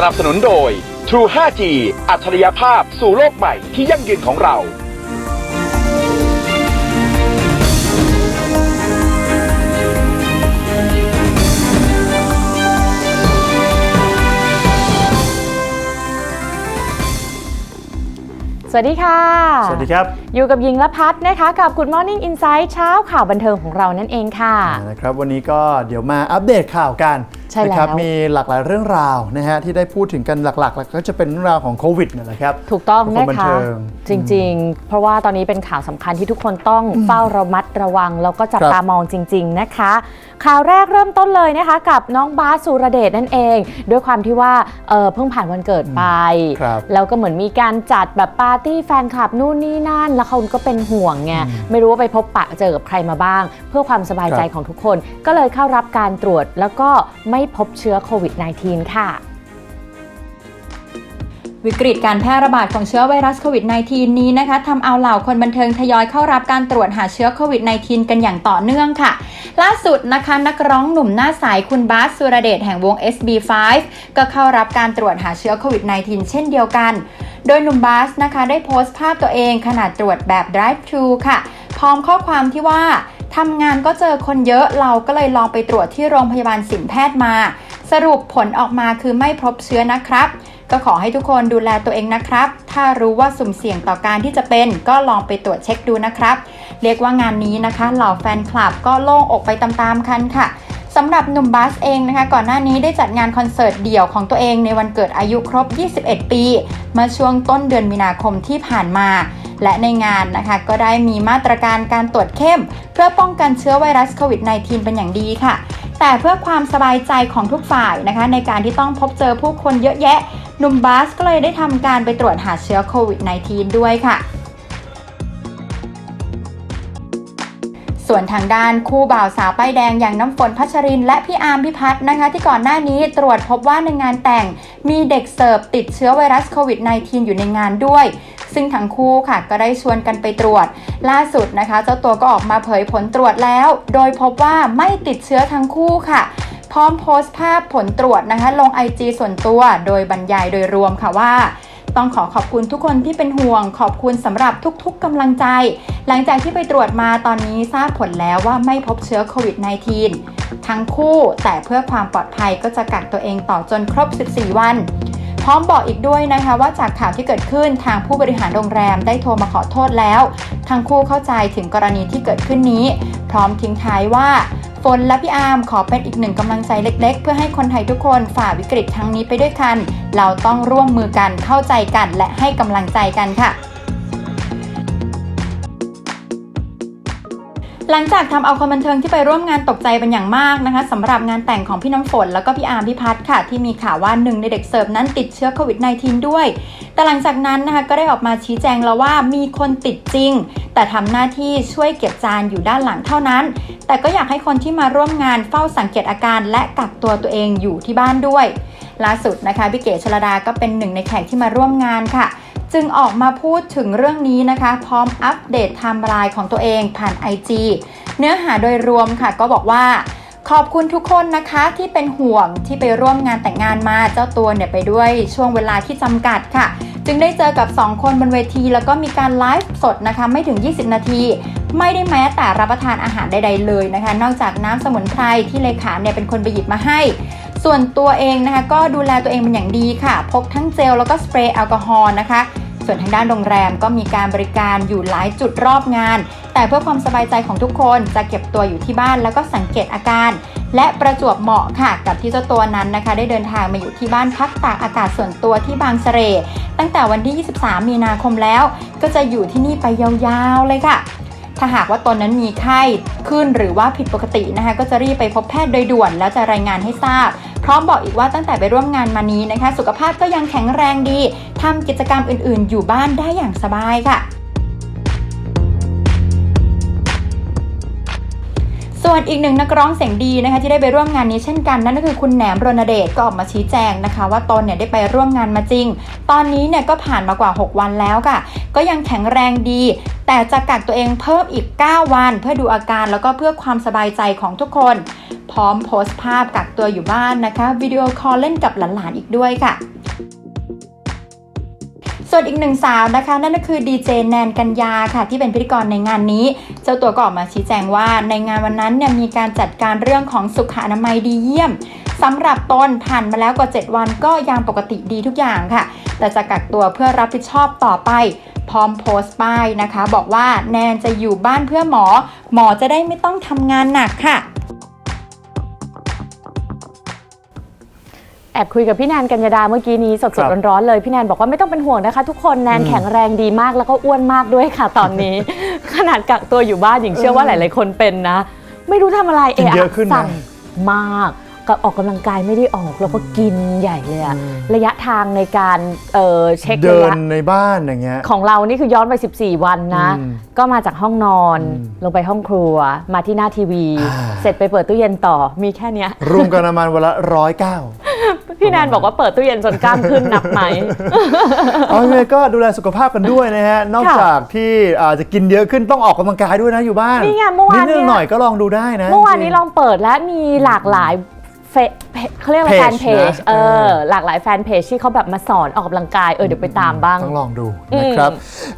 สนับสนุนโดย True 5G อัจฉริยภาพสู่โลกใหม่ที่ยั่งยืนของเรา สวัสดีค่ะ สวัสดีครับอยู่กับยิงและพัฒนะคะ กับ Good Morning Insight เช้าข่าวบันเทิงของเรานั่นเองค่ะ นะครับวันนี้ก็เดี๋ยวมาอัปเดตข่าวกันใช่แล้วนะครับมีหลากหลายเรื่องราวนะฮะที่ได้พูดถึงกันหลักๆ แล้วก็จะเป็นเรื่องราวของโควิดนั่นแหละครับถูกต้องของนะบันคะเทิงจริง ๆ เพราะว่าตอนนี้เป็นข่าวสำคัญที่ทุกคนต้องเฝ้าระมัดระวัง แล้วก็จับครับตามองจริง ๆนะคะ ข่าวแรกเริ่มต้นเลยนะคะกับน้องบาสสุรเดชนั่นเอง ด้วยความที่ว่าเอ่อเพิ่งผ่านวันเกิดไปครับแล้วก็เหมือนมีการจัดแบบปาร์ตี้แฟนคลับนู่นนี่นั่น แล้วเขาก็เป็นห่วงไงไม่รู้ว่าไปพบปะเจอกับใครมาบ้าง เพื่อความสบายใจครับของทุกคน ก็เลยเข้ารับการตรวจแล้วก็ไม่พบเชื้อโควิด -19 ค่ะวิกฤตการแพร่ระบาดของเชื้อไวรัสโควิด -19 นี้นะคะทำเอาเหล่าคนบันเทิงทยอยเข้ารับการตรวจหาเชื้อโควิด -19 กันอย่างต่อเนื่องค่ะ ล่าสุดนะคะนักร้องหนุ่มหน้าใสคุณบาสสุรเดชแห่งวง SB5 ก็เข้ารับการตรวจหาเชื้อโควิด -19 เช่นเดียวกัน โดยหนุ่มบาสนะคะได้โพสต์ภาพตัวเองขณะตรวจแบบ drive thru ค่ะ พร้อมข้อความที่ว่า ทำงานก็เจอคนเยอะเราก็เลยลองไปตรวจที่โรงพยาบาลสินแพทย์มา สรุปผลออกมาคือไม่พบเชื้อนะครับ ก็ขอให้ทุกคนดูแลตัวเองนะครับ ถ้ารู้ว่าสุ่มเสี่ยงต่อการที่จะเป็น ก็ลองไปตรวจเช็คดูนะครับ เรียกว่างานนี้นะคะ เหล่าแฟนคลับก็โล่งอกไปตามๆกันค่ะ สำหรับหนุ่มบัสเองนะคะ ก่อนหน้านี้ได้จัดงานคอนเสิร์ตเดี่ยวของตัวเองในวันเกิดอายุครบ 21 ปีเมื่อช่วงต้นเดือนมีนาคมที่ผ่านมา และในงานนะคะก็ได้มีมาตรการการตรวจเข้ม เพื่อป้องกันเชื้อไวรัสโควิด -19 เป็นอย่างดีค่ะ แต่เพื่อความสบายใจของทุกฝ่ายนะคะ ในการที่ต้องพบเจอผู้คนเยอะแยะหนุ่มบาสก็เลยได้ทำการไปตรวจหาเชื้อโควิด -19 ด้วยค่ะ ส่วนทางด้านคู่บ่าวสาวป้ายแดงอย่างน้ำฝนพัชริน และพี่อาร์มพิพัฒน์นะคะที่ก่อนหน้านี้ตรวจพบว่าในงานแต่งมีเด็กเสิร์ฟติดเชื้อไวรัสโควิด -19 อยู่ในงานด้วย ซึ่งทั้งคู่ค่ะก็ได้ชวนกันไปตรวจ ล่าสุดนะคะ เจ้าตัวก็ออกมาเผยผลตรวจแล้ว โดยพบว่าไม่ติดเชื้อทั้งคู่ค่ะพร้อมโพสต์ภาพผลตรวจนะคะลง IG ส่วนตัว โดยบรรยายโดยรวมค่ะว่า ต้องขอขอบคุณทุกคนที่เป็นห่วง ขอบคุณสำหรับทุกๆกำลังใจ หลังจากที่ไปตรวจมาตอนนี้ทราบผลแล้วว่าไม่พบเชื้อโควิด -19 ทั้งคู่แต่เพื่อความปลอดภัยก็จะกักตัวเองต่อจนครบ 14 วัน พร้อมบอกอีกด้วยนะคะว่าจากข่าวที่เกิดขึ้นทางผู้บริหารโรงแรมได้โทรมาขอโทษแล้ว ทั้งคู่เข้าใจถึงกรณีที่เกิดขึ้นนี้ พร้อมทิ้งท้ายว่าฝนและพี่อาร์มขอเป็นอีกหนึ่งกำลังใจเล็กๆ เพื่อให้คนไทยทุกคนฝ่าวิกฤตทั้งนี้ไปด้วยกัน เราต้องร่วมมือกันเข้าใจกันและให้กำลังใจกันค่ะ หลังจากทำเอาคนบันเทิงที่ไปร่วมงานตกใจเป็นอย่างมากนะคะสำหรับงานแต่งของพี่น้ำฝน แล้วก็พี่อาร์มพิพัฒค่ะ ที่มีข่าวว่าหนึ่งในเด็กเสิร์ฟนั้นติดเชื้อโควิด -19 ด้วย แต่หลังจากนั้นนะคะก็ได้ออกมาชี้แจงแล้วว่ามีคนติดจริง แต่ทำหน้าที่ช่วยเก็บจานอยู่ด้านหลังเท่านั้น แต่ก็อยากให้คนที่มาร่วมงานเฝ้าสังเกตอาการ และกักตัวตัวเองอยู่ที่บ้านด้วย ล่าสุดนะคะพี่เก๋ชลดาก็เป็นหนึ่งในแขกที่มาร่วมงานค่ะ จึงออกมาพูดถึงเรื่องนี้นะคะ พร้อมอัปเดตไทม์ไลน์ของตัวเองผ่าน IG เนื้อหาโดยรวมค่ะก็บอกว่าขอบคุณทุกคนนะคะที่เป็นห่วงที่ไปร่วมงานแต่งงานมาเจ้าตัวเนี่ยไปด้วยช่วงเวลาที่จำกัดค่ะ จึงได้เจอกับ 2 คนบนเวที แล้วก็มีการไลฟ์สดนะคะไม่ถึง 20 นาที ไม่ได้แม้แต่รับประทานอาหารใดๆเลยนะคะ นอกจากน้ำสมุนไพรที่เลขาเนี่ยเป็นคนไปหยิบมาให้ ส่วนตัวเองนะคะก็ดูแลตัวเองเป็นอย่างดีค่ะ พกทั้งเจลแล้วก็สเปรย์แอลกอฮอล์นะคะ ส่วนทางด้านโรงแรมก็มีการบริการอยู่หลายจุดรอบงาน แต่เพื่อความสบายใจของทุกคนจะเก็บตัวอยู่ที่บ้านแล้วก็สังเกตอาการ และประจวบเหมาะค่ะ กับที่เจ้าตัวนั้นนะคะ ได้เดินทางมาอยู่ที่บ้านพักตากอากาศส่วนตัวที่บางเสร่ตั้งแต่วันที่ 23 มีนาคมแล้ว ก็จะอยู่ที่นี่ไปยาวๆเลยค่ะ ถ้าหากว่าตนนั้นมีไข้ขึ้นหรือว่าผิดปกตินะคะ ก็จะรีบไปพบแพทย์โดยด่วน แล้วจะรายงานให้ทราบ พร้อมบอกอีกว่าตั้งแต่ไปร่วมงานมานี้นะคะ สุขภาพก็ยังแข็งแรงดีทำกิจกรรมอื่นๆ อยู่บ้านได้อย่างสบายค่ะส่วนอีกหนึ่งนักร้องเสียงดีนะคะที่ได้ไปร่วมงานนี้เช่นกันนั่นก็คือคุณแหนมรณเดชก็ออกมาชี้แจงนะคะ ว่าตนเนี่ยได้ไปร่วมงานมาจริง ตอนนี้เนี่ยก็ผ่านมากว่า 6 วันแล้วค่ะ ก็ยังแข็งแรงดี แต่จะกักตัวเองเพิ่มอีก 9 วัน เพื่อดูอาการแล้วก็เพื่อความสบายใจของทุกคน พร้อมโพสต์ภาพกักตัวอยู่บ้านนะคะวิดีโอคอลเล่นกับหลานๆอีกด้วยค่ะส่วนอีกหนึ่งสาวนะคะ นั่นก็คือดีเจแนนกัญญาค่ะ ที่เป็นพิธีกรในงานนี้ เจ้าตัวก็ออกมาชี้แจงว่าในงานวันนั้นเนี่ยมีการจัดการเรื่องของสุขอนามัยดีเยี่ยมสำหรับตนผ่านมาแล้วกว่า 7 วันก็ยังปกติดีทุกอย่างค่ะ แต่จะกักตัวเพื่อรับผิดชอบต่อไป พร้อมโพสต์ป้ายนะคะ บอกว่าแนนจะอยู่บ้านเพื่อหมอ หมอจะได้ไม่ต้องทำงานหนักค่ะ แอบคุยกับพี่แนนกัญญาดาเมื่อกี้นี้สครัดบๆร้อนๆเลย พี่แนนบอกว่าไม่ต้องเป็นห่วงนะคะ ทุกคนแนนแข็งแรงดีมากแล้วก็อ้วนมากด้วยค่ะ ตอนนี้ ขนาดกักตัวอยู่บ้านหญิงเชื่อว่าหลาย ๆ คนเป็นนะ ไม่รู้ทำอะไรกินเยอะขึ้นนะ สั่งมาก ก็ออกกำลังกายไม่ได้ออกแล้วก็กินใหญ่เลยอะระยะทางในการเอ่อเช็คเดิระนยะในบ้านอย่างเงี้ยของเรานี่คือย้อนไป 14 วันนะอืมก็มาจากห้องนอนอืมลงไปห้องครัวมาที่หน้าทีวีอ่าเสร็จไปเปิดตู้เย็นต่อมีแค่เนี้ยรวมกันประมาณวันละร้อยเก้าพี่แนนบอกว่าเปิดตู้เย็นจนกล้ามขึ้นนับไหมเอาไงก็ดูแลสุขภาพกันด้วยนะฮะ นอกค่ะจากที่อาจจะกินเยอะขึ้นต้องออกกำลังกายด้วยนะอยู่บ้าน นี่ไงเมื่อวานนิดเนี่ยหน่อยก็ลองดูได้นะ เมื่อวานนี้จริงๆลองเปิดแล้วมีหลากหลาย เฟเพเขาเรียกว่าเพจแฟนเพจนะเอเออ อ หลากหลายแฟนเพจที่เขาแบบมาสอนออกกำลังกาย เออเดี๋ยวไปตามบ้าง ต้องลองดูนะครับ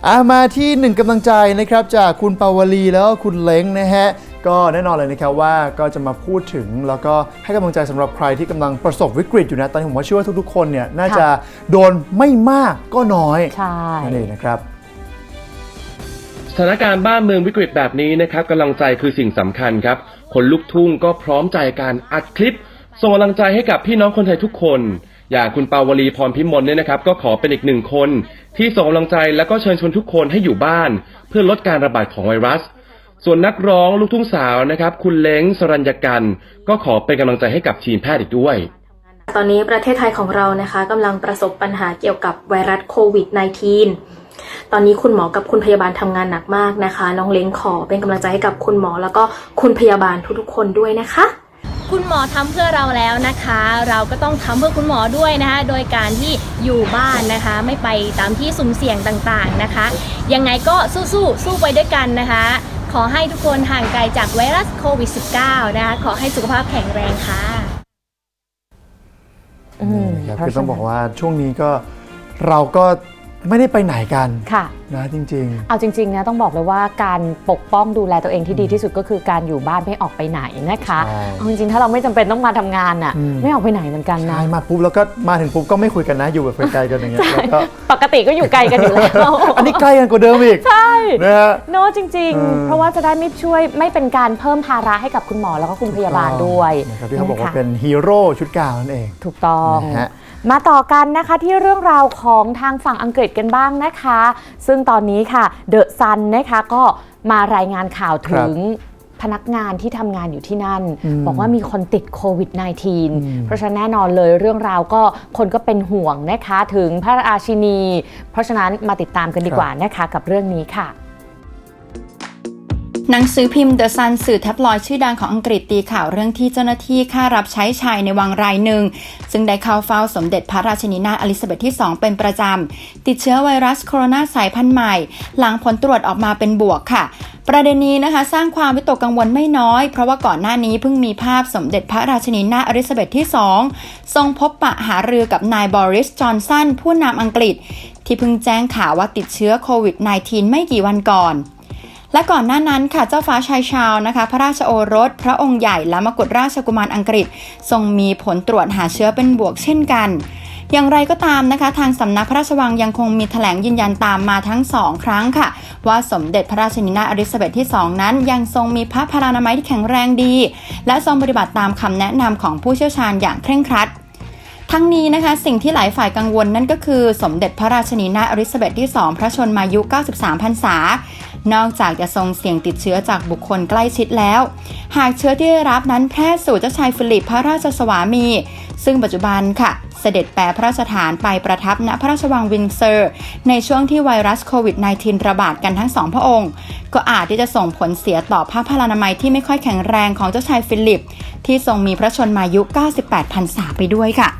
อะมาที่หนึ่งกำลังใจนะครับจากคุณปาวลีแล้วก็คุณเล้งนะฮะ ก็แน่นอนเลยนะครับว่าก็จะมาพูดถึงแล้วก็ให้กำลังใจสำหรับใครที่กำลังประสบวิกฤตอยู่นะ ตอนนี้ผมว่าเชื่อว่าทุกๆคนเนี่ยน่าจะโดนไม่มากก็น้อยใช่ นั่นเองนะครับ สถานการณ์บ้านเมืองวิกฤตแบบนี้นะครับกำลังใจคือสิ่งสำคัญครับ คนลุกทุ่งก็พร้อมใจการอัดคลิป ส่งกำลังใจให้กับพี่น้องคนไทยทุกคน อย่างคุณปาวลีพรพิมลเนี่ยนะครับ ก็ขอเป็นอีกหนึ่งคน ที่ส่งกำลังใจแล้วก็เชิญชวนทุกคนให้อยู่บ้าน เพื่อลดการระบาดของไวรัส ส่วนนักร้องลูกทุ่งสาวนะครับ คุณเล้งสรัญญกันก็ขอเป็นกำลังใจให้กับทีมแพทย์อีกด้วย ตอนนี้ประเทศไทยของเรานะคะกำลังประสบปัญหาเกี่ยวกับไวรัสโควิด -19 ตอนนี้คุณหมอกับคุณพยาบาลทำงานหนักมากนะคะ น้องเล้งขอเป็นกำลังใจให้กับคุณหมอแล้วก็คุณพยาบาลทุกๆคนด้วยนะคะ คุณหมอทำเพื่อเราแล้วนะคะ เราก็ต้องทำเพื่อคุณหมอด้วยนะคะ โดยการที่อยู่บ้านนะคะ ไม่ไปตามที่สุ่มเสี่ยงต่างๆนะคะ ยังไงก็สู้ๆสู้ไปด้วยกันนะคะ ขอให้ทุกคนห่างไกลจากไวรัสโควิด -19 นะคะ ขอให้สุขภาพแข็งแรงค่ะอืมนี่ครับเพราะคือต้องฉะนั้นบอกว่าช่วงนี้ก็เราก็ ไม่ได้ไปไหนกันค่ะนะจริงเอาจริงๆนะต้องบอกเลยว่าการปกป้องดูแลตัวเองที่ดีที่สุดก็คือการอยู่บ้านไม่ออกไปไหนนะคะใช่ เอาจริงๆถ้าเราไม่จำเป็นต้องมาทำงานอะอืมไม่ออกไปไหนเหมือนกันๆนะใช่มาปุ๊บแล้วก็มาถึงปุ๊บก็ไม่คุยกันนะอยู่แบบไกลๆกันอย่างเงี้ยแล้วก็ปกติก็อยู่ไกลกันอยู่แล้ว อันนี้ใกล้กันกว่าเดิมอีกใช่นะฮะโน้จริง เออ ๆ เพราะว่าจะได้ไม่ช่วยไม่เป็นการเพิ่มภาระให้กับคุณหมอแล้วก็คุณพยาบาลด้วยนะครับที่เขาบอกว่าะคะเป็นฮีโร่ชุดกาวนั่นเอง ถูกต้อง นะฮะ มาต่อกันนะคะที่เรื่องราวของทางฝั่งอังกฤษกันบ้างนะคะ ซึ่งตอนนี้ค่ะเดอะซันนะคะก็มารายงานข่าวถึงพนักงานที่ทำงานอยู่ที่นั่นอืมบอกว่ามีคนติดโควิดม -19 เพราะฉะนั้นแน่นอนเลยเรื่องราวก็คนก็เป็นห่วงนะคะ ถึงพระราชินี เพราะฉะนั้นมาติดตามกันดีกว่านะคะกับเรื่องนี้ค่ะ หนังสือพิมพ์ The Sun สื่อแท็บลอยชื่อดังของอังกฤษตีข่าวเรื่องที่เจ้าหน้าที่ค่ารับใช้ชายในวังรายหนึ่ง ซึ่งได้เข้าเฝ้าสมเด็จพระราชินีนาถอลิซาเบธที่ 2 เป็นประจำ ติดเชื้อไวรัสโคโรนาสายพันธุ์ใหม่ หลังผลตรวจออกมาเป็นบวกค่ะประเด็นนี้นะคะสร้างความวิตกกังวลไม่น้อย เพราะว่าก่อนหน้านี้เพิ่งมีภาพสมเด็จพระราชินีนาอลิซาเบธที่ 2 ทรงพบปะหารือกับนายบริสจอนสันผู้นำอังกฤษ ที่เพิ่งแจ้งข่าวว่าติดเชื้อโควิด -19 ไม่กี่วันก่อน และก่อนหน้านั้นค่ะเจ้าฟ้าชายชาวนะคะ พระราชโอรส พระองค์ใหญ่และมกุฎราชกุมารอังกฤษ ทรงมีผลตรวจหาเชื้อเป็นบวกเช่นกัน อย่างไรก็ตามนะคะ ทางสำนักพระราชวังยังคงมีแถลงยืนยันตามมาทั้งสองครั้งค่ะ ว่าสมเด็จพระราชินีนาถอลิซาเบธที่ 2 นั้น ยังทรงมีพระพลานามัยที่แข็งแรงดี และทรงปฏิบัติตามคำแนะนำของผู้เชี่ยวชาญอย่างเคร่งครัดทั้งนี้นะคะสิ่งที่หลายฝ่ายกังวลนั่นก็คือ สมเด็จพระราชินีนาถอลิซาเบธที่ 2 พระชนมายุ 93 พรรษา นอกจากจะทรงเสี่ยงติดเชื้อจากบุคคลใกล้ชิดแล้ว หากเชื้อที่ได้รับนั้นแพร่สู่เจ้าชายฟิลิปพระราชสวามี ซึ่งปัจจุบันค่ะ เสด็จแปรพระราชฐานไปประทับณพระราชวังวินเซอร์ ในช่วงที่ไวรัสโควิด -19 ระบาดกันทั้งสองพระองค์ ก็อาจที่จะส่งผลเสียต่อพระพลานามัยที่ไม่ค่อยแข็งแรงของเจ้าชายฟิลิป ที่ทรงมีพระชนมายุ 98พรรษาไปด้วยค่ะ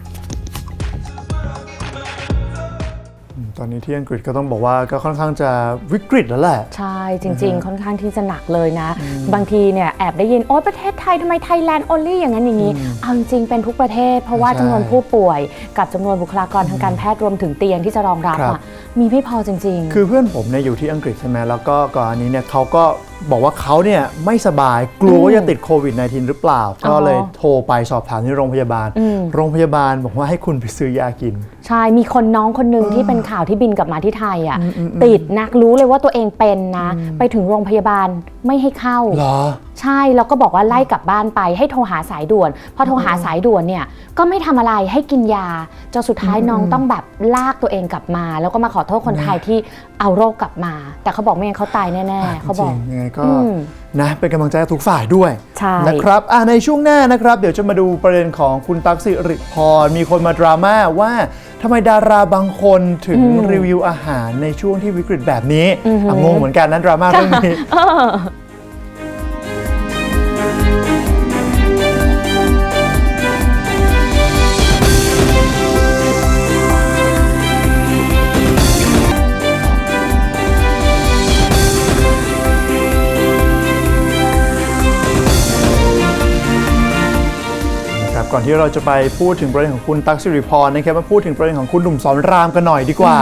ตอนนี้ที่อังกฤษก็ต้องบอกว่าก็ค่อนข้างจะวิกฤตแล้วแหละ ใช่จริง ๆ ค่อนข้างที่จะหนักเลยนะ บางทีเนี่ยแอบได้ยิน โอ้ประเทศไทยทำไมไทยแลนด์ only อย่างนั้นอย่างนี้ เอาจริงๆเป็นทุกประเทศ เพราะว่าใช่จำนวนผู้ป่วยกับจำนวนบุคลากรทางการแพทย์รวมถึงเตียงที่จะรองรับครับอะ มีไม่พอจริงคือเพื่อนผมเนี่ยอยู่ที่อังกฤษใช่ไหมแล้วก็ก่อนอันนี้เนี่ยเขาก็บอกว่าเขาเนี่ยไม่สบายกลัวว่าจะติดโควิด -19 หรือเปล่า ก็เลยโทรไปสอบถามที่โรงพยาบาลอืมโรงพยาบาลบอกว่าให้คุณไปซื้อยากินๆใช่ มีคนน้องคนหนึ่งที่เป็นข่าวที่บินกลับมาที่ไทยอะติดนักรู้เลยว่าตัวเองเป็นนะ ไปถึงโรงพยาบาลไม่ให้เข้าเหรอ ใช่แล้วก็บอกว่าไล่กลับบ้านไปให้โทรหาสายด่วน พอโทรหาสายด่วนเนี่ยก็ไม่ทำอะไรให้กินยาจนสุดท้ายน้องต้องแบบลากตัวเองกลับมา แล้วก็มาขอโทษคนไทยที่เอาโรคกลับมา แต่เขาบอกไม่งั้นเขาตายแน่ๆเขาบอกจริงๆยังไงก็อืมนะเป็นกำลังใจให้ทุกฝ่ายด้วยใช่นะครับอะในช่วงหน้านะครับ เดี๋ยวจะมาดูประเด็นของคุณตั๊กสิริพรมีคนมาดราม่าว่าทำไมดาราบางคนถึงรีวิวอาหารในช่วงที่วิกฤตแบบนี้อะงงเหมือนกันนะดราม่าเรื่องนี้ อนที่เราจะไปพูดถึงประเด็นของคุณตั๊กสิริพรนะครับมาพูดถึงประเด็นของคุณหนุ่มสอนรามกันหน่อยดีกว่า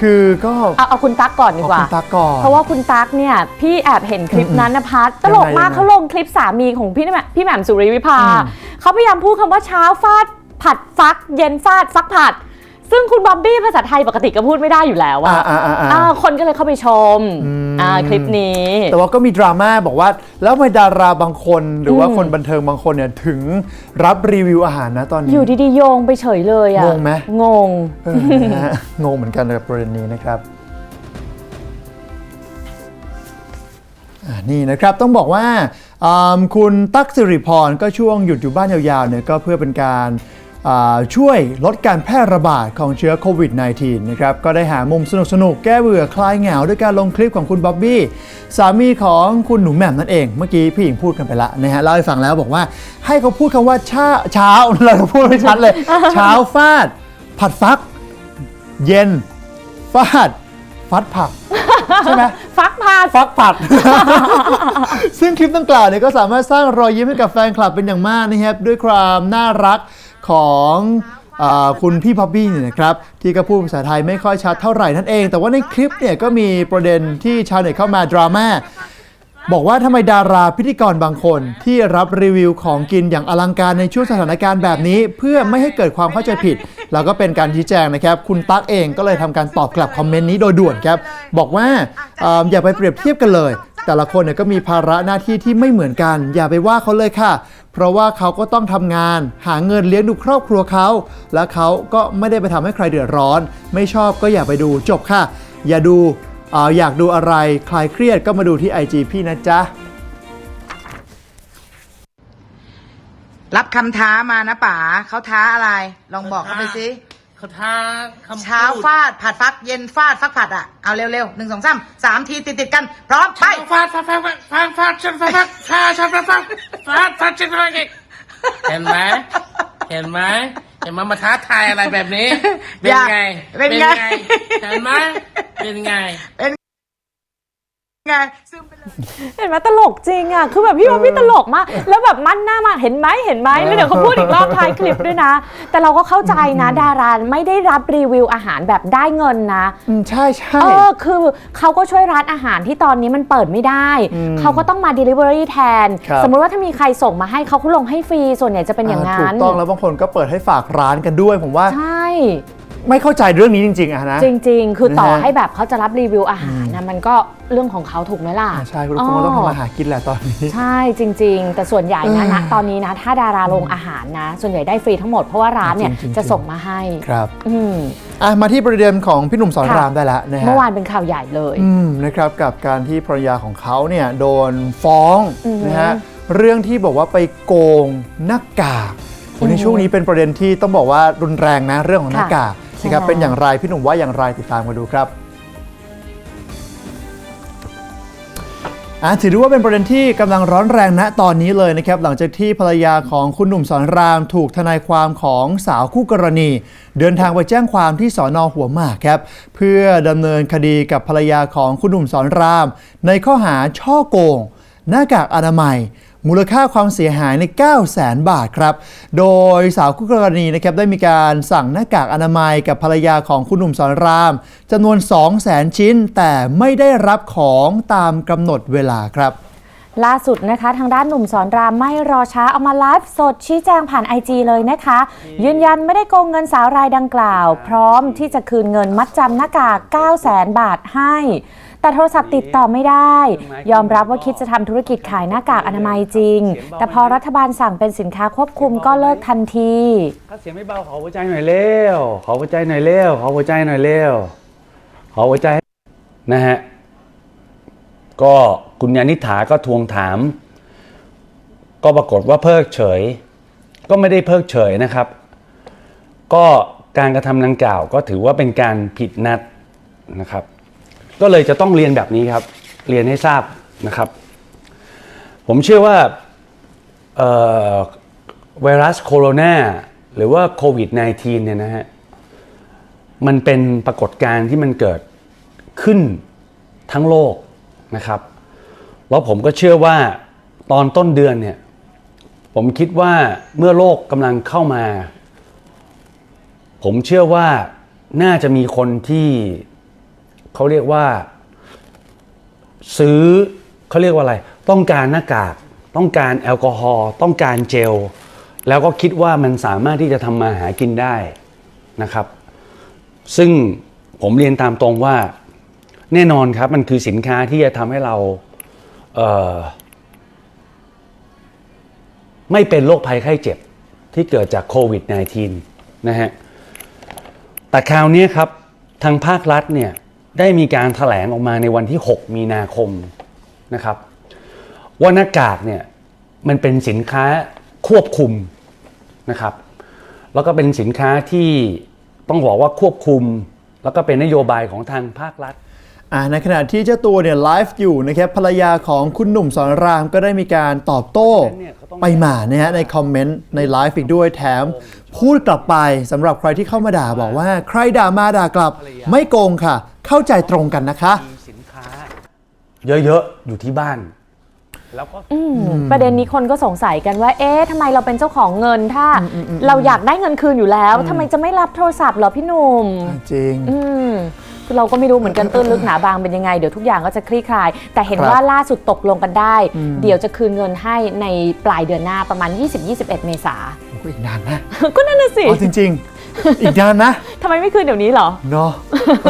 คือก็เอาเอาคุณตั๊กก่อนดีเอากว่า คุณตั๊กก่อน เพราะว่าคุณตั๊กเนี่ยพี่แอบเห็นคลิปนั้นนะพัทตลกมากยังไงเขาลงคลิปสามีของพี่แหม่มพี่แหม่มสุริวิภาอืมเขาพยายามพูดคำว่าเช้าฟาดผัดฟัก เย็นฟาดฟักผัด ซึ่งคุณบ๊อบบี้ภาษาไทยปกติก็พูดไม่ได้อยู่แล้วอ่าอะอ่าอ่า อ่าคนก็เลยเข้าไปชมอืมอ่าคลิปนี้ แต่ว่าก็มีดราม่าบอกว่า แล้วทำไมดาราบางคนหรือว่าอืมคนบันเทิงบางคนเนี่ยถึงรับรีวิวอาหารนะตอนนี้อยู่ดีๆโยงไปเฉยเลยอะงงไหม งง เออนะฮะงงเหมือนกันกับประเด็นนี้นะครับอ่านี่นะครับต้องบอกว่าอ่าคุณตั๊กสิริพรก็ช่วงหยุดอยู่บ้านยาวๆเนี่ยก็เพื่อเป็นการอ่า ช่วยลดการแพร่ระบาดของเชื้อโควิด -19 นะครับก็ได้หามุมสนุกๆ แก้เบื่อคลายเหงาด้วยการลงคลิปของคุณบ๊อบบี้สามีของคุณหนูแหม่มนั่นเอง เมื่อกี้พี่หญิงพูดกันไปละนะฮะเล่าให้ฟังแล้วบอกว่าให้เขาพูดคำว่าเช้าเช้าเราพูดไม่ชัดเลย เช้าฟาด ผัดฟัก เย็น ฟาด ฟัดผักใช่ไหมฟักผัดฟักผัด ซึ่งคลิปดังกล่าวเนี่ยก็สามารถสร้างรอยยิ้มให้กับแฟนคลับเป็นอย่างมากนะครับด้วยความน่ารัก ของอคุณพี่พับบี้เนี่ยนะครับที่ก็พูดภาษาไทยไม่ค่อยชัดเท่าไหร่นั่นเอง แต่ว่าในคลิปเนี่ยก็มีประเด็นที่ชาวเน็ตเข้ามาดราม่าบอกว่าทำไมดาราพิธีกรบางคนที่รับรีวิวของกินอย่างอลังการในช่วงสถานการณ์แบบนี้ เพื่อไม่ให้เกิดความเข้าใจผิด แล้วก็เป็นการชี้แจงนะครับ คุณตั๊กเองก็เลยทำการตอบกลับคอมเมนต์นี้โดยด่วนครับ บอกว่าออย่าไปเปรียบเทียบกันเลย แต่ละคนเนี่ยก็มีภาระหน้าที่ที่ไม่เหมือนกัน อย่าไปว่าเขาเลยค่ะ เพราะว่าเขาก็ต้องทำงาน หาเงินเลี้ยงดูครอบครัวเขา และเขาก็ไม่ได้ไปทำให้ใครเดือดร้อน ไม่ชอบก็อย่าไปดูจบค่ะ อย่าดูอออยากดูอะไรคลายเครียดก็มาดูที่ IG พี่นะจ๊ะ รับคำท้ามานะป๋าเขาท้าอะไร ลองบอกเขาไปสิ เขาท้าคำพูดเช้าฟาดผัดฟักเย็นฟาดฟักผัดอะเอาเร็วๆหนึ่งสองสามสามทีติดๆกัน พร้อมไปเช้าฟาดฟาดฟาดฟาดฟาดฟาดฉันฟาดฟาดชาฉันฟาดฟาดฟาดฟาดฉันฟาดอีกเห็นไหมเห็นไหมเห็นไหมมาท้าทายอะไรแบบนี้ เป็นไงเป็นไง เห็นไหมเป็นไง ไงซึมไปเลย เห็นไหมตลกจริงอะ คือแบบพี่ว่าพี่ตลกมาก แล้วแบบมั่นหน้ามาเห็นไหมเห็นไหมแล้วเดี๋ยวเขาพูดอีกรอบท้ายคลิปด้วยนะ แต่เราก็เข้าใจนะดาราไม่ได้รับรีวิวอาหารแบบได้เงินนะ อืมใช่ใช่ เออ คือเขาก็ช่วยร้านอาหารที่ตอนนี้มันเปิดไม่ได้เขาก็ต้องมา Delivery แทน ครับ สมมุติว่าถ้ามีใครส่งมาให้เขาก็ลงให้ฟรี ส่วนใหญ่จะเป็นอย่างถูนั้กน ต้องแล้วบางคนก็เปิดให้ฝากร้านกันด้วย ผมว่าใช่ ไม่เข้าใจเรื่องนี้จริงๆอะนะ จริง ๆ คือต่อนะฮะ ให้แบบเขาจะรับรีวิวอาหารนะมันก็เรื่องของเขาถูกไหมล่ะอ่าใช่คุณคงก็ต้องทำมาหากินแหละตอนนี้ ใช่จริง ๆ แต่ส่วนใหญ่นะเออนะตอนนี้นะ ถ้าดาราลงอาหารนะ ส่วนใหญ่ได้ฟรีทั้งหมดเพราะว่าร้านเนี่ยจริงๆ จะส่งมาให้ ครับอืม อะมาที่ประเด็นของพี่หนุ่มสอนรามได้แล้วนะฮะ เมื่อวานเป็นข่าวใหญ่เลย อืมนะครับกับการที่ภรรยาของเขาเนี่ยโดนฟ้องอือฮึนะฮะเรื่องที่บอกว่าไปโกงหน้ากากวันนี้อือฮึช่วงนี้เป็นประเด็นที่ต้องบอกว่ารุนแรงนะเรื่องของหน้ากากค่ะ นะครับใช่เป็นอย่างไรพี่หนุ่มว่าอย่างไรติดตามมาดูครับอะถือได้ว่าเป็นประเด็นที่กำลังร้อนแรงณตอนนี้เลยนะครับหลังจากที่ภรรยาของคุณหนุ่มสอนราม ถูกทนายความของสาวคู่กรณี เดินทางไปแจ้งความที่สอนอหัวหมากครับเพื่อดำเนินคดีกับภรรยาของคุณหนุ่มสอนราม ในข้อหาช่อโกง หน้ากากอนามัย มูลค่าความเสียหายใน 9 0 0 0 0 0บาทครับ โดยสาวคู่กรณีนะครับได้มีการสั่งหน้ากากอนามัยกับภรรยาของคุณหนุ่มสอนรามจำนวน 2 0 0 0 0 0ชิ้น แต่ไม่ได้รับของตามกำหนดเวลาครับ ล่าสุดนะคะ ทางด้านหนุ่มสอนรามไม่รอช้าเอามาไลฟ์สดชี้แจงผ่าน IG เลยนะคะ ยืนยันไม่ได้โกงเงินสาวรายดังกล่าว พร้อมที่จะคืนเงินมัดจำหน้ากาก 9 0 0 0 0 0บาทให้ แต่โทรศัพท์ติดต่อไม่ได้ ยอมรับว่าคิดจะทำธุรกิจขายหน้ากากอนามัยจริง แต่พอรัฐบาลสั่งเป็นสินค้าควบคุมก็เลิกทันที ถ้าเสียงไม่เบาขอหัวใจหน่อยเร็วขอหัวใจหน่อยเร็วขอหัวใจหน่อยเร็วขอหัวใจนะฮะก็คุณยานิษฐาก็ทวงถาม ก็ปรากฏว่าเพิกเฉย ก็ไม่ได้เพิกเฉยนะครับ ก็การกระทำดังกล่าวก็ถือว่าเป็นการผิดนัดนะครับ ก็เลยจะต้องเรียนแบบนี้ครับ เรียนให้ทราบนะครับ ผมเชื่อว่าไวรัสโคโรนาหรือว่าโควิด -19 เนี่ยนะฮะมันเป็นปรากฏการณ์ที่มันเกิดขึ้นทั้งโลกนะครับ แล้วผมก็เชื่อว่าตอนต้นเดือนเนี่ยผมคิดว่าเมื่อโลกกำลังเข้ามา ผมเชื่อว่าน่าจะมีคนที่ เขาเรียกว่า ซื้อเขาเรียกว่าอะไร ต้องการหน้ากาก ต้องการแอลกอฮอล์ต้องการเจล แล้วก็คิดว่ามันสามารถที่จะทำมาหากินได้นะครับ ซึ่งผมเรียนตามตรงว่าแน่นอนครับมันคือสินค้าที่จะทำให้เราเไม่เป็นโรคภัยไข้เจ็บที่เกิดจากโควิด -19 นะฮะ แต่คราวนี้ครับ ทางภาครัฐเนี่ย ได้มีการถแถลงออกมาในวันที่ 6 มีนาคมนะครับว่าหน้ากากเนี่ยมันเป็นสินค้าควบคุมนะครับ แล้วก็เป็นสินค้าที่ต้องบอกว่าควบคุม แล้วก็เป็นนโยบายของทางภาครัฐ อ่าในขณะที่เจ้าตัวเนี่ยไลฟ์อยู่นะครับภรรยาของคุณหนุ่มสอนรามก็ได้มีการตอบโต้ไปมานะฮะในคอมเมนต์ในไลฟ์อีกด้วยแถม พูดกลับไปสำหรับใครที่เข้ามาด่าบอกว่า ใครด่ามาด่ากลับ ไม่โกงค่ะ เข้าใจตรงกันนะคะมีสินค้าเยอะๆ อยู่ที่บ้าน แล้วก็อืมประเด็นนี้คนก็สงสัยกันว่า เอ๊ะทำไมเราเป็นเจ้าของเงินถ้า เราอยากได้เงินคืนอยู่แล้วทำไมจะไม่รับโทรศัพท์เหรอพี่หนุ่มจริง อืม คือเราก็ไม่รู้เหมือนกันตื้นลึกหนาบางเป็นยังไง เดี๋ยวทุกอย่างก็จะคลี่คลาย แต่เห็นครับว่าล่าสุดตกลงกันได้อืมเดี๋ยวจะคืนเงินให้ในปลายเดือนหน้าประมาณ 20-21 เมษาโอ้โหอีกนานนะ ก็นั่นน่ะสิเอาจริงๆ อีกนานนะ ทำไมไม่คืนเดี๋ยวนี้เหรอ เนาะ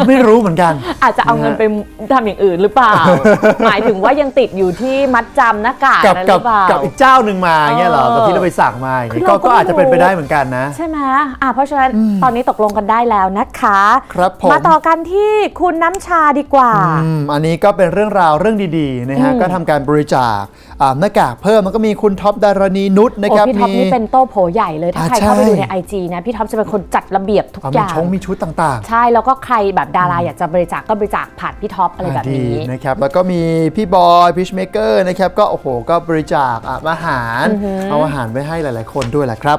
ไม่รู้เหมือนกัน อาจจะเอาเงินไปทำอย่างอื่นหรือเปล่า หมายถึงว่ายังติดอยู่ที่มัดจำหน้ากากกับนั่นหกับรือเปล่า กับอีกเจ้าหนึ่งมาอย่างเงี้ยเหรอเออกับที่เราไปสั่งมาอย่างงี้คือก็เราก็ก็อาจจะเป็นไปไม่รู้ได้เหมือนกันนะ ใช่ไหมอะเพราะฉะนั้นตอนนี้ตกลงกันได้แล้วนะคะครับผมมาต่อกันที่คุณน้ำชาดีกว่า อืมอันนี้ก็เป็นเรื่องราวเรื่องดีๆนะฮะอืมก็ทำการบริจาคอ่า หน้ากากเพิ่มมันก็มีคุณท็อปดารณีนุชนะโอ้ครับพี่ท็อปนี่เป็นโต้โผใหญ่เลยถ้าอ่าใครเข้าไปใช่ดูใน IG นะพี่ท็อปจะเป็นคนจัดระเบียบทุกอ่าอมีย่างชงมีชุดต่างใช่แล้วก็ใครแบบดาราอยากจะบริจาคก็บริจาคผ่านพี่ท็อปๆอะไรแบบนี้ดีนะครับแล้วก็มีพี่บอยพิชเมเกอร์นะครับก็โอ้โหก็บริจาคอะอาหารอือหือเอาอาหารไว้ให้หลาย ๆ คนด้วยแหละครับ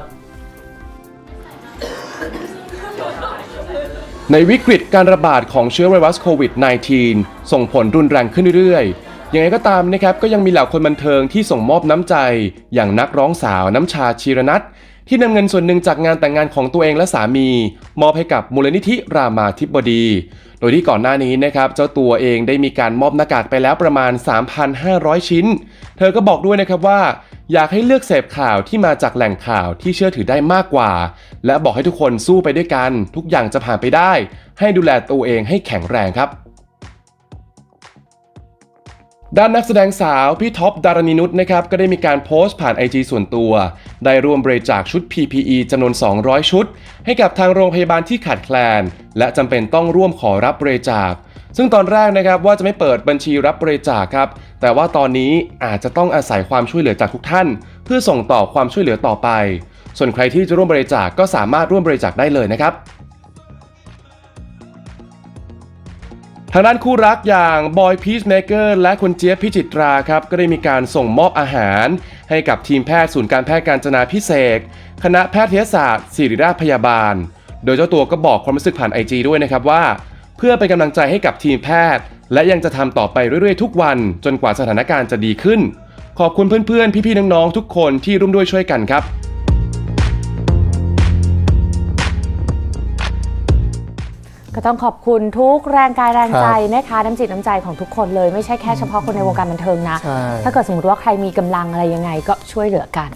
ในวิกฤตการระบาดของเชื้อไวรัสโควิด -19 ส่งผลรุนแรงขึ้นเรื่อยๆ ยังไงก็ตามนะครับก็ยังมีเหล่าคนบันเทิงที่ส่งมอบน้ำใจ อย่างนักร้องสาวน้ำชาชีรนัทที่นำเงินส่วนหนึ่งจากงานแต่งงานของตัวเองและสามี มอบให้กับมูลนิธิรามาธิบดี โดยที่ก่อนหน้านี้นะครับ เจ้าตัวเองได้มีการมอบหน้ากากไปแล้วประมาณ 3,500 ชิ้น เธอก็บอกด้วยนะครับว่า อยากให้เลือกเสพข่าวที่มาจากแหล่งข่าวที่เชื่อถือได้มากกว่า และบอกให้ทุกคนสู้ไปด้วยกัน ทุกอย่างจะผ่านไปได้ ให้ดูแลตัวเองให้แข็งแรงครับ ด้านนักแสดงสาว พี่ท็อปดารณีนุชนะครับก็ได้มีการโพสต์ผ่าน IG ส่วนตัว ได้ร่วมบริจาคชุด PPE จำนวน 200 ชุด ให้กับทางโรงพยาบาลที่ขาดแคลน และจำเป็นต้องร่วมขอรับบริจาค ซึ่งตอนแรกนะครับว่าจะไม่เปิดบัญชีรับบริจาคครับ แต่ว่าตอนนี้อาจจะต้องอาศัยความช่วยเหลือจากทุกท่าน เพื่อส่งต่อความช่วยเหลือต่อไป ส่วนใครที่จะร่วมบริจาคก็สามารถร่วมบริจาคได้เลยนะครับ ทางด้านคู่รักอย่างบอยพีชเมเกอร์และคุณเจี๊ยบพิจิตราครับ ก็ได้มีการส่งมอบอาหาร ให้กับทีมแพทย์ศูนย์การแพทย์การจนาพิเศษ คณะแพทยศาสตร์ศิริราชพยาบาล โดยเจ้าตัวก็บอกความรู้สึกผ่านไอจด้วยนะครับว่า เพื่อเป็นกำลังใจให้กับทีมแพทย์ และยังจะทำต่อไปเรื่อยๆ ทุกวันจนกว่าสถานการณ์จะดีขึ้น ขอบคุณเพื่อนๆ พี่ๆ น้องๆ ทุกคนที่ร่วมด้วยช่วยกันครับ ก็ต้องขอบคุณทุกแรงกายแรงใจครับนะคะน้ำจิตน้ำใจของทุกคนเลยไม่ใช่แค่เฉพาะคนในวงการบันเทิงนะ ใช่ ถ้าเกิดสมมติว่าใครมีกำลังอะไรยังไงก็ช่วยเหลือกัน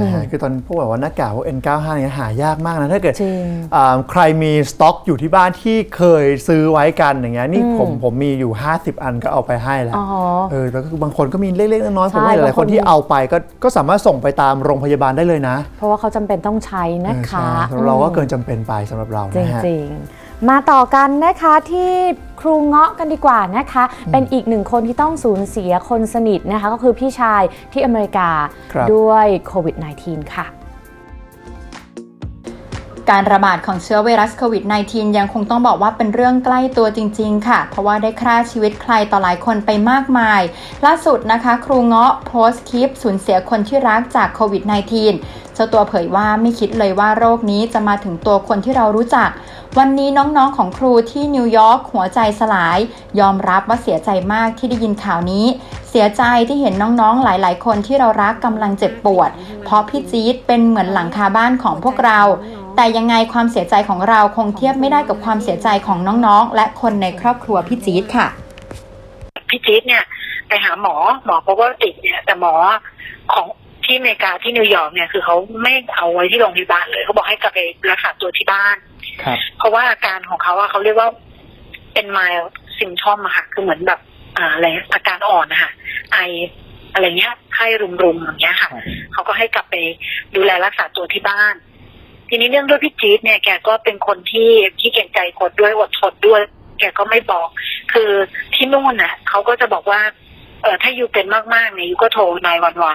นะฮะคือตอนพวกแบบว่าหน้ากากพวก N95 เนี่ยหายากมากนะ ถ้าเกิดจริงอ่าใครมีสต็อกอยู่ที่บ้านที่เคยซื้อไว้กันอย่างเงี้ยนี่ผมผมมีอยู่ 50 อันก็เอาไปให้แล้วอ๋อเออแล้วก็คือบางคนก็มีเล็กๆน้อยๆใช่ผมว่าหลายๆคนบางคนที่เอาไปก็ก็สามารถส่งไปตามโรงพยาบาลได้เลยนะเพราะว่าเขาจำเป็นต้องใช้นะเออคะใช่สำหรับเราก็เกินจำเป็นไปสำหรับเราจนะฮะริงๆ มาต่อกันนะคะที่ครูเงาะกันดีกว่านะคะ เป็นอีกหนึ่งคนที่ต้องสูญเสียคนสนิทนะคะ ก็คือพี่ชายที่อเมริกาครับด้วยโควิด -19 ค่ะ การระบาดของเชื้อไวรัสโควิด -19 ยังคงต้องบอกว่าเป็นเรื่องใกล้ตัวจริง ๆ ค่ะ เพราะว่าได้ฆ่าชีวิตใครต่อหลายคนไปมากมาย ล่าสุดนะคะ ครูเงาะโพสต์คลิปสูญเสียคนที่รักจากโควิด -19 เจ้าตัวเผยว่าไม่คิดเลยว่าโรคนี้จะมาถึงตัวคนที่เรารู้จัก วันนี้น้องๆของครูที่นิวยอร์กหัวใจสลาย ยอมรับว่าเสียใจมากที่ได้ยินข่าวนี้ เสียใจที่เห็นน้องๆหลาย ๆ คนที่เรารักกำลังเจ็บปวด เพราะพี่จี๊ดเป็นเหมือนหลังคาบ้านของพวกเราแต่ยังไงความเสียใจของเราคงเทียบไม่ได้กับความเสียใจของน้องๆ และคนในครอบครัวพี่จี๊ดค่ะ พี่จี๊ดเนี่ย ไปหาหมอหมอบอกว่าติดเนี่ย แต่หมอของ ที่อเมริกาที่นิวยอร์กเนี่ยคือเขาไม่เอาไว้ที่โรงพยาบาลเลยเขาบอกให้กลับไปรักษาตัวที่บ้าน ครับ เพราะว่าอาการของเขาอะเขาเรียกว่าเป็นม l d ซิมทอมอะค่ะคือเหมือนแบบอ่าอะไรอาการอ่อนนะคะไออะไรเงี้ยไข้รุมๆอย่างเงี้ยค่ะครับเขาก็ให้กลับไปดูแลรักษาตัวที่บ้าน ทีนี้เรื่องด้วยพี่จี๊ดเนี่ยแกก็เป็นคนที่ที่เก่งใจคนด้วยอดทนด้วย แกก็ไม่บอก คือที่นู่นน่ะเขาก็จะบอกว่า เออถ้าอยู่เป็นมากๆเนี่ยอยู่ก็โทรนายวันวั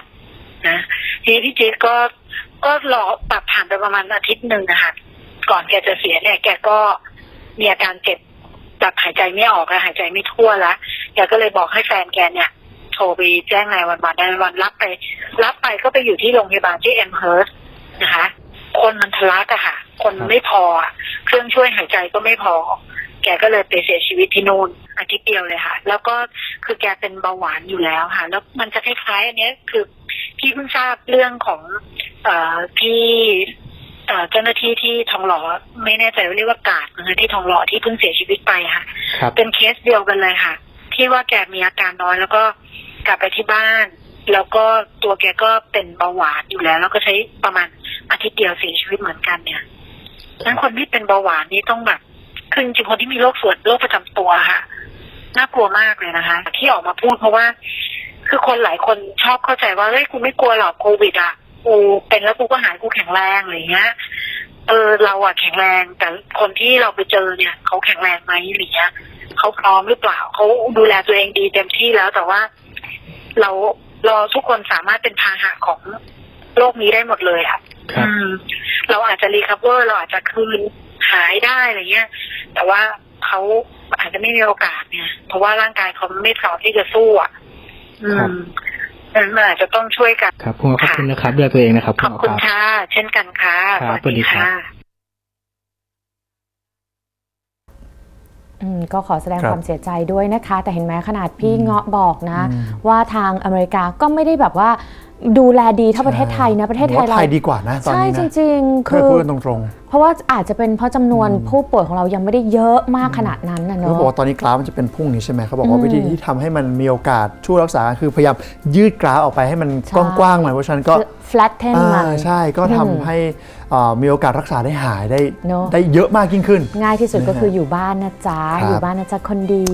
นะทีนี้พี่จี๊ก็ก็รอปรับผ่านไปประมาณอาทิตย์หนึ่งนะคะก่อนแกจะเสียเนี่ย แกก็มีอาการเจ็บแบบหายใจไม่ออกอะหายใจไม่ทั่วแล้วแกก็เลยบอกให้แฟนแกเนี่ยโทรไปแจ้งนายวันวันนายวันรับไป รับไปก็ไปอยู่ที่โรงพยาบาลที่เอ็มเฮิร์สนะคะ คนมันทะลักอะค่ะ คนไม่พอ เครื่องช่วยหายใจก็ไม่พอ แกก็เลยไปเสียชีวิตที่นู่นอาทิตย์เดียวเลยค่ะ แล้วก็คือแกเป็นเบาหวานอยู่แล้วค่ะ แล้วมันจะคล้ายๆอันเนี้ยคือพี่เพิ่งทราบเรื่องของเอ่อที่เอ่อเจ้าหน้าที่ที่ทองหล่อไม่แน่ใจว่าเรียกว่ากาดนะคะที่ทองหล่อที่เพิ่งเสียชีวิตไปค่ะครับเป็นเคสเดียวกันเลยค่ะ ที่ว่าแกมีอาการน้อยแล้วก็กลับไปที่บ้าน แล้วก็ตัวแกก็เป็นเบาหวานอยู่แล้ว แล้วก็ใช้ประมาณอาทิตย์เดียวเสียชีวิตเหมือนกันเนี่ยนั้นคนที่เป็นเบาหวานนี่ต้องแบบ คือจริงๆคนที่มีโรคส่วนโรคประจำตัวค่ะน่ากลัวมากเลยนะคะ ที่ออกมาพูดเพราะว่า คือคนหลายคนชอบเข้าใจว่าเฮ้ยกูไม่กลัวหรอกโควิดอะกูเป็นแล้วกูก็หายกูแข็งแรงอะไรเงี้ยเออเราอะแข็งแรง แต่คนที่เราไปเจอเนี่ยเขาแข็งแรงไหมอะไรเงี้ยเขาพร้อมหรือเปล่าเขาดูแลตัวเองดีเต็มที่แล้วแต่ว่า เราเราทุกคนสามารถเป็นพาหะของโลกนี้ได้หมดเลยอะครับอืมเราอาจจะรีคัฟเวอร์เราอาจจะคืน หายได้อะไรเงี้ย แต่ว่าเขาอาจจะไม่มีโอกาสเนี่ยเพราะว่าร่างกายเขาไม่พร้อมที่จะสู้อะ อืครับมดังนั้นมันอาจจะต้องช่วยกัน ครับคุณหมอขอบคุณนะครับดูแลตัวเองนะครับขอบคุณหมรับค่ะเช่นกันค่ะครับสวัสดีครั ก็ขอแสดงครับความเสียใจด้วยนะคะ แต่เห็นไหมขนาดพี่เงาะบอกนะอืมว่าทางอเมริกาก็ไม่ได้แบบว่าดูแลดีเท่าประเทศไทยนะประเทศไทยผมเราว่าไทยดีกว่านะตอนใช่นี้จนะริงๆคืคืออพูดกันตรงเพราะว่าอาจจะเป็นเพราะจำนวนอืมผู้ป่วยของเรายังไม่ได้เยอะมากขนาดนั้นนะๆเขาเนาะบอกว่าตอนนี้กราฟมันจะเป็นพุ่งอย่างนี้ใช่ไหมเขาบอกว่าอืมวิธีที่ทำให้มันมีโอกาสช่วยรักษาคือพยายามยืดกราฟออกไปให้มันใช่กว้างๆหน่อยเพราะฉะนั้นก็ flatten มันอ่าใช่ก็ทำให้อ่า มีโอกาสรักษาได้หายได้เนอะ ได้เยอะมากยิ่งขึ้น ง่ายที่สุดก็นะฮะคืออยู่บ้านนะจ๊ะ ครับ อยู่บ้านนะจ๊ะคนดี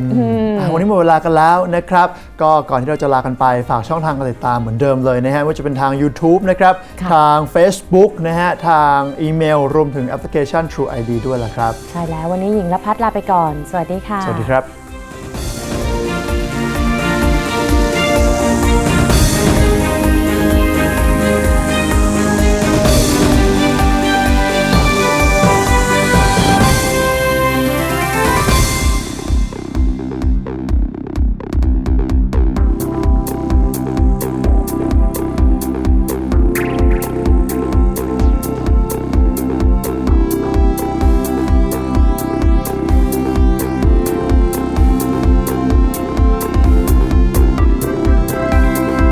อืมอืม อะวันนี้หมดเวลากันแล้วนะครับ ก็ก่อนที่เราจะลากันไปฝากช่องทางการติดตามเหมือนเดิมเลยนะฮะว่าจะเป็นทาง YouTube นะครับ ค่ะ ทาง Facebook นะฮะ ทางอีเมลรวมถึงแอปพลิเคชัน True ID ด้วยล่ะครับ ใช่แล้ววันนี้หญิงและพัดลาไปก่อน สวัสดีค่ะ สวัสดีครับ